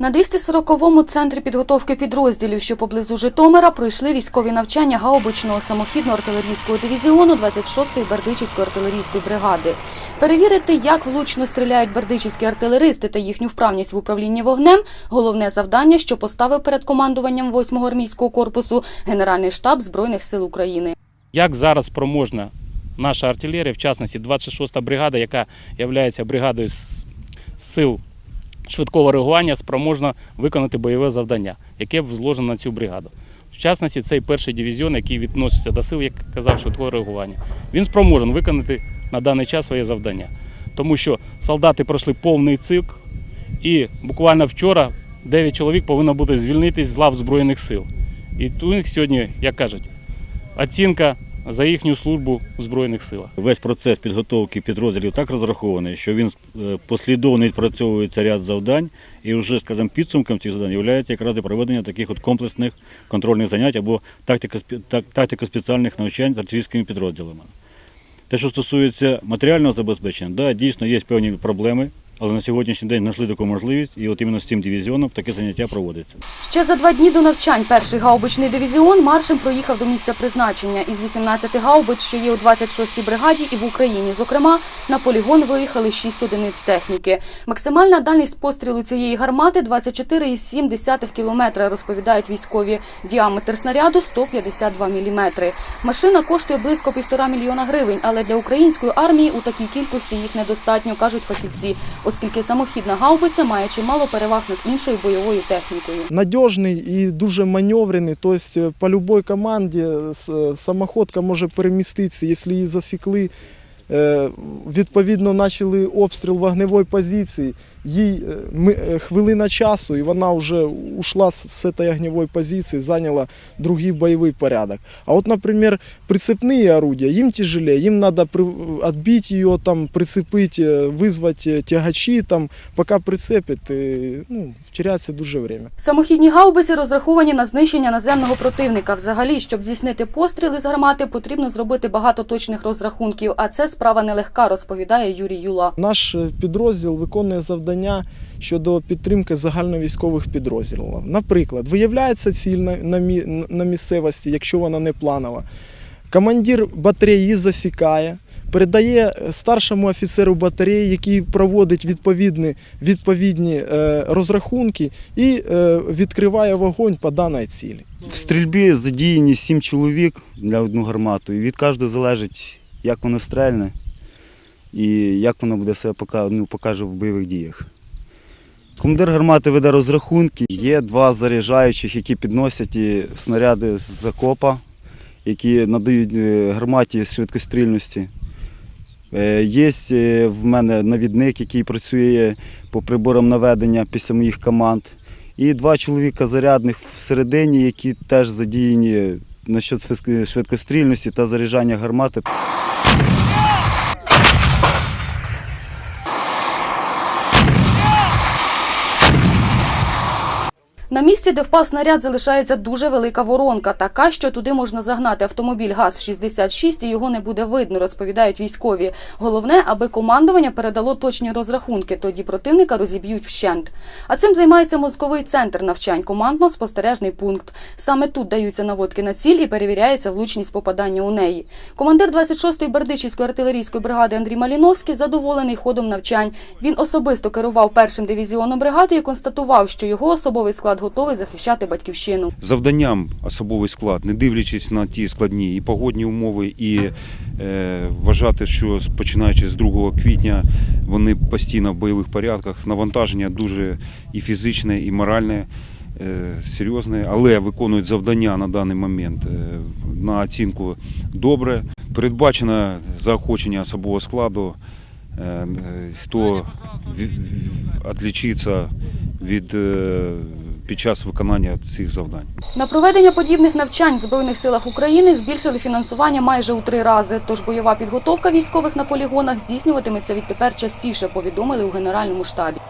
На 240-му центрі підготовки підрозділів, що поблизу Житомира, пройшли військові навчання гаубичного самохідного артилерійського дивізіону 26-ї Бердичівської артилерійської бригади. Перевірити, як влучно стріляють бердичівські артилеристи та їхню вправність в управлінні вогнем – головне завдання, що поставив перед командуванням 8-го армійського корпусу Генеральний штаб Збройних сил України. Як зараз спроможна наша артилерія, в частності 26-та бригада, яка є бригадою з сил швидкого реагування, спроможна виконати бойове завдання, яке зложено на цю бригаду. В частності, цей перший дивізіон, який відноситься до сил, як казав, швидкого реагування. Він спроможен виконати на даний час своє завдання. Тому що солдати пройшли повний цикл, і буквально вчора 9 чоловік повинно бути звільнитись з лав Збройних сил. І них сьогодні, як кажуть, оцінка за їхню службу в Збройних силах. Весь процес підготовки підрозділів так розрахований, що він е, послідовно відпрацьовується ряд завдань, і вже, скажімо, підсумком цих завдань є якраз і проведення таких от комплексних контрольних занять або тактико- тактико-спеціальних навчань з артилерійськими підрозділами. Те, що стосується матеріального забезпечення, да, дійсно є певні проблеми, але на сьогоднішній день знайшли таку можливість, і от іменно з цим дивізіоном таке заняття проводиться. Ще за два дні до навчань перший гаубичний дивізіон маршем проїхав до місця призначення. Із 18 гаубиць, що є у 26-й бригаді і в Україні, зокрема, на полігон виїхали 6 одиниць техніки. Максимальна дальність пострілу цієї гармати 24,7 кілометра, розповідають військові. Діаметр снаряду 152 міліметри. Машина коштує близько півтора мільйона гривень, але для української армії у такій кількості їх недостатньо, кажуть фахівці, оскільки самохідна гаубиця має чимало переваг над іншою бойовою технікою. надіжний і дуже маневрений. Тобто по будь-якій команді самоходка може переміститися, якщо її засікли. Е, Відповідно, почали обстріл вогневої позиції. Їй е, е, хвилина часу, і вона вже ушла з з цієї огневої позиції, зайняла другий бойовий порядок. А от, наприклад, прицепні орудия, їм тяжелее, їм треба відбити її, там, прицепити, визвати тягачі, там, поки прицепять, і, ну, втеряється дуже время. Самохідні гаубиці розраховані на знищення наземного противника. Взагалі, щоб здійснити постріли з гармати, потрібно зробити багато точних розрахунків, а це справа нелегка, розповідає Юрій Юла. Наш е, підрозділ виконує завдання щодо підтримки загальновійськових підрозділів. Наприклад, виявляється ціль на, на, на місцевості, якщо вона не планова. Командир батареї її засікає, передає е, старшому офіцеру батареї, який проводить відповідні, відповідні е, розрахунки і е, відкриває вогонь по даній цілі. В стрільбі задіяні сім чоловік для одну гармату, і від кожного залежить, як воно стрельне і як воно буде себе ну, покаже в бойових діях. Командир гармати веде розрахунки. Є два заряджаючих, які підносять снаряди з закопа, які надають е, гарматі швидкострільності. Е, Є е, в мене навідник, який працює по приборам наведення після моїх команд. І два чоловіка зарядних всередині, які теж задіяні насчет швидкострільності та заряджання гармати. На місці, де впав снаряд, залишається дуже велика воронка, така, що туди можна загнати автомобіль ГАЗ-66 і його не буде видно, розповідають військові. Головне, аби командування передало точні розрахунки, тоді противника розіб'ють вщент. А цим займається мозковий центр навчань, командно-спостережний пункт. Саме тут даються наводки на ціль і перевіряється влучність попадання у неї. Командир 26-ї Бердичівської артилерійської бригади Андрій Маліновський задоволений ходом навчань. Він особисто керував першим дивізіоном бригади і констатував, що його особовий склад готовий захищати батьківщину. завданням особовий склад, не дивлячись на ті складні і погодні умови, і е, вважати, що починаючи з 2 квітня вони постійно в бойових порядках. Навантаження дуже і фізичне, і моральне. е, Серйозне, але виконують завдання на даний момент е, на оцінку добре. Передбачено заохочення особового складу, е, хто відлічиться від під час виконання цих завдань. На проведення подібних навчань в Збройних силах України збільшили фінансування майже у три рази. Тож бойова підготовка військових на полігонах здійснюватиметься відтепер частіше, повідомили у Генеральному штабі.